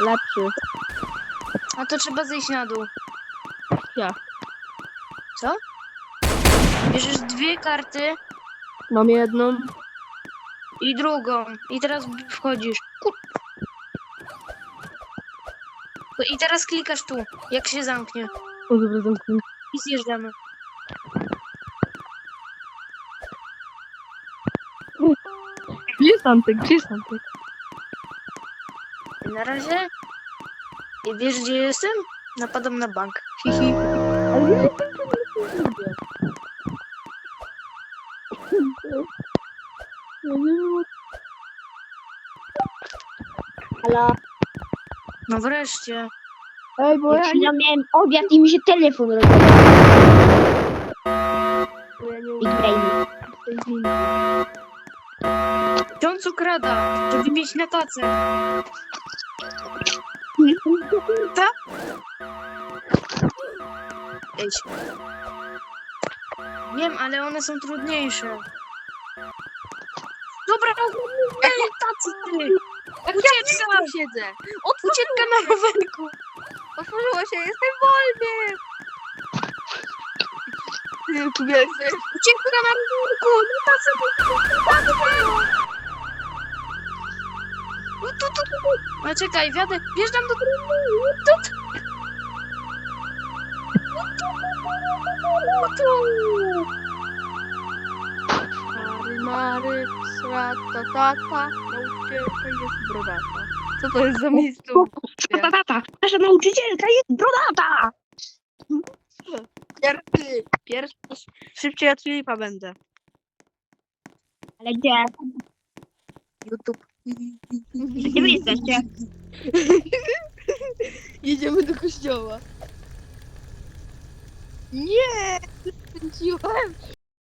Lepszy. A to trzeba zejść na dół. Ja. Co? Bierzesz dwie karty Mam jedną. i drugą. I teraz wchodzisz. Kur... I teraz klikasz tu, jak się zamknie. O, dobra, zamknę. I zjeżdżamy. Gdzie jest Antek? Gdzie jest Antek? Na razie... I wiesz, gdzie jestem? Napadam na bank. Hihi. Ale ja jestem nie Halo, No wreszcie. Ej, bo ja nie... ja miałem obiad i mi się telefon nie Big brain. tej winy. Ksiądz ukrada, żeby mieć na tacę. Idź. Wiem, ale one są trudniejsze. Dobra, ej, tacy ty! Ucieczka! siedzę. Ucieczka na rowerku! Otworzyło się, jestem wolny! Ty. Ucieczka na rowerku! Na tacę! No tu, tu, tu. No czekaj, wiadę, wjeżdżam do trumny. Tu, tu. Mary, Mary, srata, tata, nauczycielka jest brodata. Co to jest za miejscu? Tata, nasza nauczycielka jest brodata! Pierwszy, pierwszy, szybciej od Filipa będę. Ale gdzie? YouTube. Gdzie wy jesteście? Jedziemy do kościoła. Nie! Skręciłem!